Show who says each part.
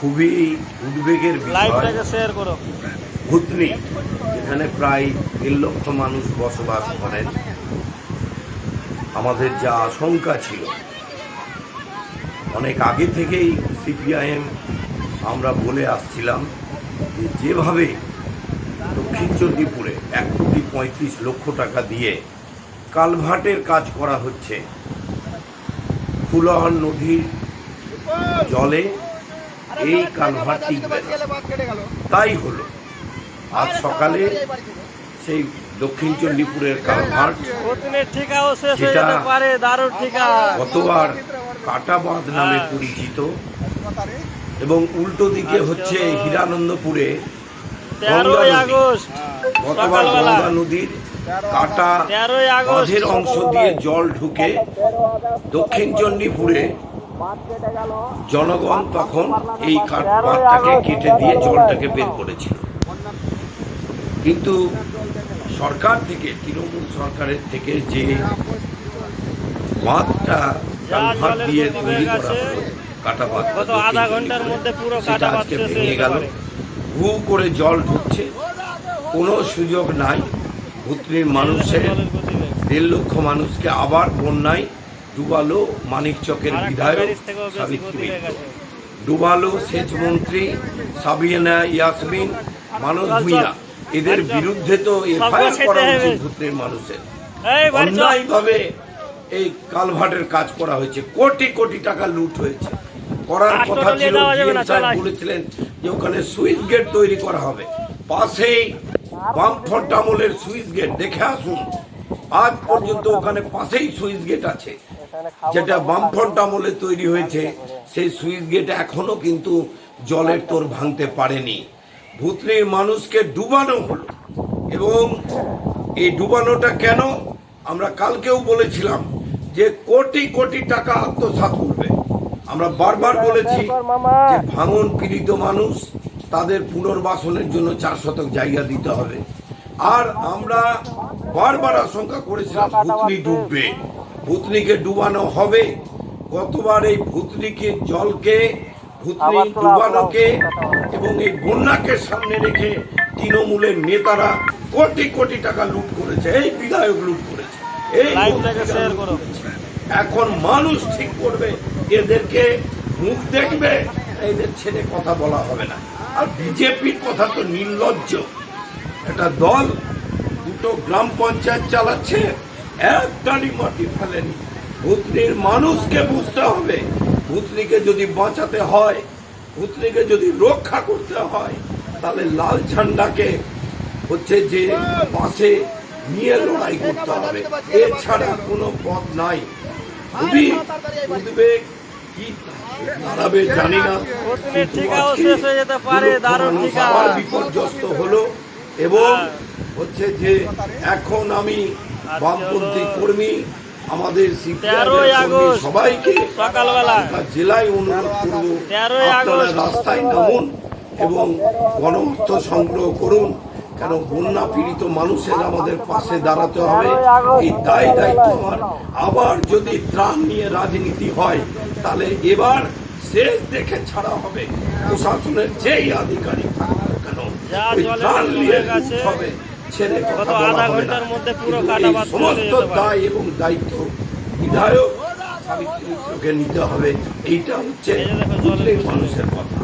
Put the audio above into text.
Speaker 1: খুবই উদ্বেগের বিষয়। ভুতনি যেখানে প্রায় দেড় লক্ষ মানুষ বসবাস করেন। আমাদের যা আশঙ্কা ছিল অনেক আগে থেকেই সিপিআইএম আমরা বলে আসছিলাম যে যেভাবে দক্ষিণ চণ্ডীপুরে এক কোটি পঁয়ত্রিশ লক্ষ টাকা দিয়ে কালভার্টের কাজ করা হচ্ছে ফুলহর নদীর জলে এই কালভার্ট টিকবে তাই হলো। আজ সকালে সেই দক্ষিণ চণ্ডীপুরের কালভার্ট যেটা-
Speaker 2: যেতে পারে দারুণ
Speaker 1: কাটাবাঁধ নামে পরিচিত। এবং উল্টো দিকে হচ্ছে হীরানন্দপুরে গঙ্গা নদী।
Speaker 2: আগস্ট
Speaker 1: গতবার গঙ্গা নদীর কাটা বাঁধের অংশ দিয়ে জল ঢুকে দক্ষিণ চণ্ডীপুরে জনগণ তখন এই কাট বাঁধটাকে কেটে দিয়ে জলটাকে বের করেছিল। কিন্তু সরকার থেকে তৃণমূল সরকারের থেকে যে বাঁধটা কালভার্ট
Speaker 2: জলের
Speaker 1: দিয়ে তৈরি করা। হলো কাটা বাঁধ
Speaker 2: ঘণ্টার
Speaker 1: সেটা আজকে ভেঙে গেল।
Speaker 2: গেল
Speaker 1: হু করে জল ঢুকছে কোনো সুযোগ নাই ভুতনির মানুষের দেড় লক্ষ মানুষকে আবার বন্যায় ডুবালো মানিকচকের
Speaker 2: আর একটা
Speaker 1: বিধায়ক সাবিত্রী মিত্র। ডুবালো সেচ মন্ত্রী সাবিনা ইয়াসমিন মানস
Speaker 2: চল।
Speaker 1: এদের। বিরুদ্ধে তো এফআইআর করা উচিত
Speaker 2: হবে।
Speaker 1: মানুষের অন্যায়ভাবে এই কালভার্টের কাজ করা হয়েছে কোটি কোটি টাকা লুট হয়েছে করার কথা ছিল। বলেছিলেন যে ওখানে সুইচ গেট তৈরি করা হবে পাশেই বামফ্রন্ট আমলের সুইচ গেট দেখে আসুন আজ পর্যন্ত ওখানে পাশেই সুইচ গেট আছে যেটা বামফ্রন্ট আমলে তৈরি হয়েছে সেই সুইচ গেট এখনও কিন্তু জলের তোর ভাঙতে পারেনি। ভূতনির মানুষকে ডুবানো হলো। এবং এই ডুবানোটা কেন? আমরা কালকেও বলেছিলাম যে কোটি কোটি টাকা আত্মসাৎ করবে। আমরা বারবার বলেছি যে ভাঙন পীড়িত মানুষ তাদের পুনর্বাসনের জন্য চার শতক জায়গা দিতে হবে। আর আমরা বারবার আশঙ্কা করেছিলাম ভুতনি ডুববে। ভুতনিকে ডুবানো হবে। গতবার এই ভুতনিকে জলকে ভুতনি ডুবানোকে এবং এই বন্যাকে সামনে রেখে তৃণমূলের নেতারা কোটি কোটি টাকা লুট করেছে। এই বিধায়ক লুট করেছে। এই। এখন মানুষ ঠিক করবে এদেরকে মুখ দেখবে এদের ছেড়ে কথা বলা হবে না। আর বিজেপির কথা তো নির্লজ্জ। একটা দল দুটো গ্রাম পঞ্চায়েত চালাচ্ছে একটারই মাটি ফেলেনি। ভুতনির মানুষকে বুঝতে হবে। ভুতনিকে যদি বাঁচাতে হয় ভুতনিকে যদি রক্ষা করতে হয় তাহলে লাল ঝান্ডাকে হচ্ছে যে পাশে নিয়ে লড়াই করতে হবে। এছাড়া কোনো পথ নাই। খুবই উদ্বেগ। কি দাঁড়াবে জানি না। বিপর্যস্ত হলো এবং। হচ্ছে যে এখন আমি বামপন্থী কর্মী আমাদের সবাইকে
Speaker 2: সকালবেলা।
Speaker 1: জেলায় অনুরোধ করব আপনারা রাস্তায় নামুন এবং গণঅর্থ সংগ্রহ করুন কেন বন্যা পীড়িত মানুষের আমাদের পাশে দাঁড়াতে হবে এই দায় দায়িত্ব আমার আবার যদি ত্রাণ নিয়ে রাজনীতি হয় তাহলে এবার শেষ দেখে ছাড়া হবে। প্রশাসনের যেই আধিকারিক থাকুক না কেন ত্রাণ নিয়ে হবে। ছেড়ে কথা বলা
Speaker 2: আধা
Speaker 1: হবে না। সমস্ত দায় এবং দায়িত্ব বিধায়ক সাবিত্রী চোখে নিতে হবে। এইটা হচ্ছে প্রত্যেক মানুষের কথা।